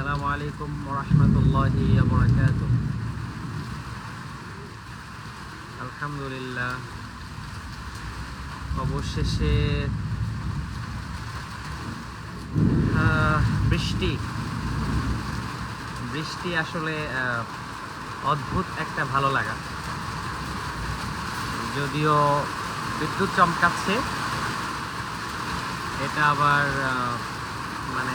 আসসালামু আলাইকুম রহমতুল্লাহি আলহামদুলিল্লাহ। অবশেষে বৃষ্টি। বৃষ্টি আসলে অদ্ভুত একটা ভালো লাগা। যদিও বিদ্যুৎ চমকাচ্ছে, এটা আবার মানে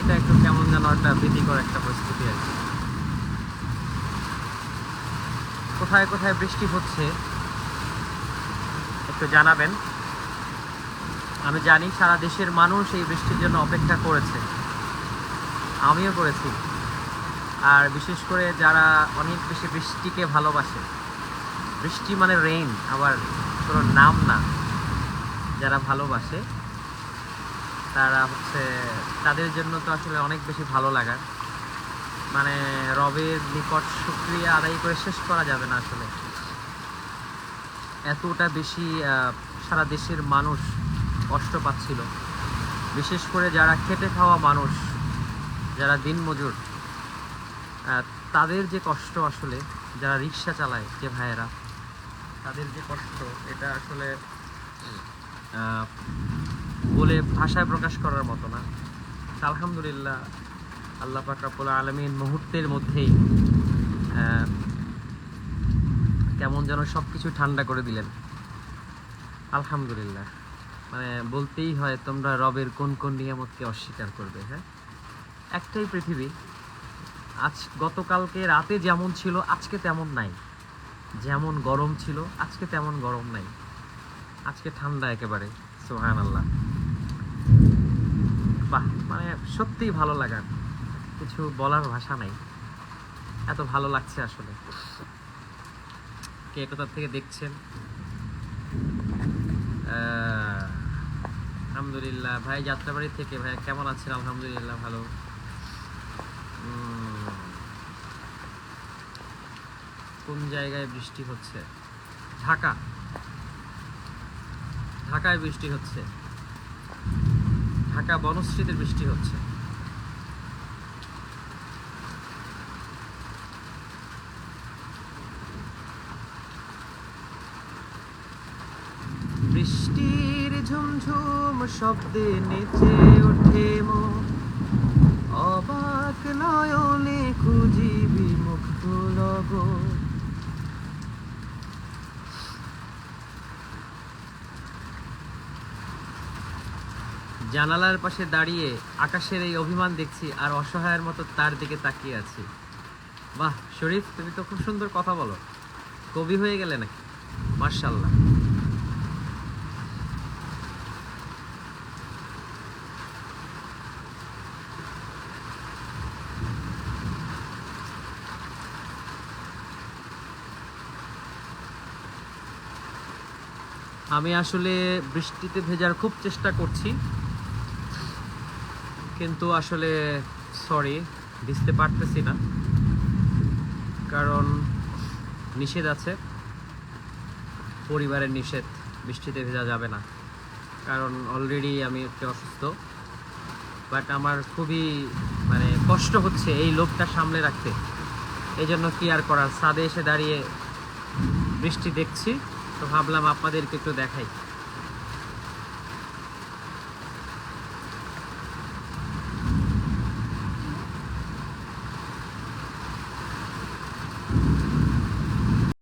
এটা একটু কেমন যেন একটা ভীতিকর একটা পরিস্থিতি আর কি। কোথায় কোথায় বৃষ্টি হচ্ছে, একটু জানাবেন। আমি জানি সারা দেশের মানুষ এই বৃষ্টির জন্য অপেক্ষা করেছে। আমিও করেছি। আর বিশেষ করে যারা অনেক বেশি বৃষ্টিকে ভালোবাসে, বৃষ্টি মানে রেইন আবার কোনো নাম না, যারা ভালোবাসে। তারা হচ্ছে, তাদের জন্য তো আসলে অনেক বেশি ভালো লাগার মানে রবের নিকট শুক্রিয়া আদায় করে শেষ করা যাবে না আসলে। এতটা বেশি সারা দেশের মানুষ কষ্ট পাচ্ছিল। বিশেষ করে যারা খেটে খাওয়া মানুষ, যারা দিনমজুর তাদের যে কষ্ট আসলে, যারা রিক্সা চালায় যে ভাইয়েরা, তাদের যে কষ্ট, এটা আসলে বলে ভাষায় প্রকাশ করার মতো না। আলহামদুলিল্লাহ, আল্লাহ পাক রাব্বুল আলমিন মুহূর্তের মধ্যেই কেমন যেন সব কিছু ঠান্ডা করে দিলেন। আলহামদুলিল্লাহ। মানে বলতেই হয়, তোমরা রবের কোন কোন নিয়ামতকে অস্বীকার করবে হ্যাঁ? একটাই পৃথিবী, আজ গতকালকে রাতে যেমন ছিল, আজকে তেমন নাই। যেমন গরম ছিল, আজকে তেমন গরম নাই। আজকে ঠান্ডা একেবারে সোহান আল্লাহ বাহ মানে সত্যিই ভালো লাগার কিছু বলার ভাষা নাই। এত ভালো লাগছে আসলে। কে কোথা থেকে দেখছেন? আলহামদুলিল্লাহ। ভাই, যাত্রাবাড়ি থেকে। ভাই কেমন আছেন? আলহামদুলিল্লাহ, ভালো। কোন জায়গায় বৃষ্টি হচ্ছে? ঢাকা। ঢাকায় বৃষ্টি হচ্ছে। ঢাকা বনশ্রীতে বৃষ্টি হচ্ছে। বৃষ্টির ঝুমঝুম শব্দে নিচে ওঠে মো অবাক নয়নে খুঁজি জানালার পাশে দাঁড়িয়ে আকাশের এই অভিমান দেখছি আর অসহায়ের মতো তার দিকে তাকিয়ে আছি। বাহ, শরীফ, তুমি তো খুব সুন্দর কথা বলো। কবি হয়ে গেলে নাকি? মার্শাল্লাহ আমি আসলে বৃষ্টিতে ভেজার খুব চেষ্টা করছি। কিন্তু আসলে সরি ভিজতে পারতেছি না। কারণ নিষেধ আছে। পরিবারের নিষেধ, বৃষ্টিতে ভেজা যাবে না। কারণ অলরেডি আমি একটু অসুস্থ। বাট আমার খুবই মানে কষ্ট হচ্ছে এই লোকটা সামলে রাখতে। এই জন্য কি আর করার? ছাদে এসে দাঁড়িয়ে বৃষ্টি দেখছি। তো ভাবলাম আপনাদেরকে একটু দেখাই।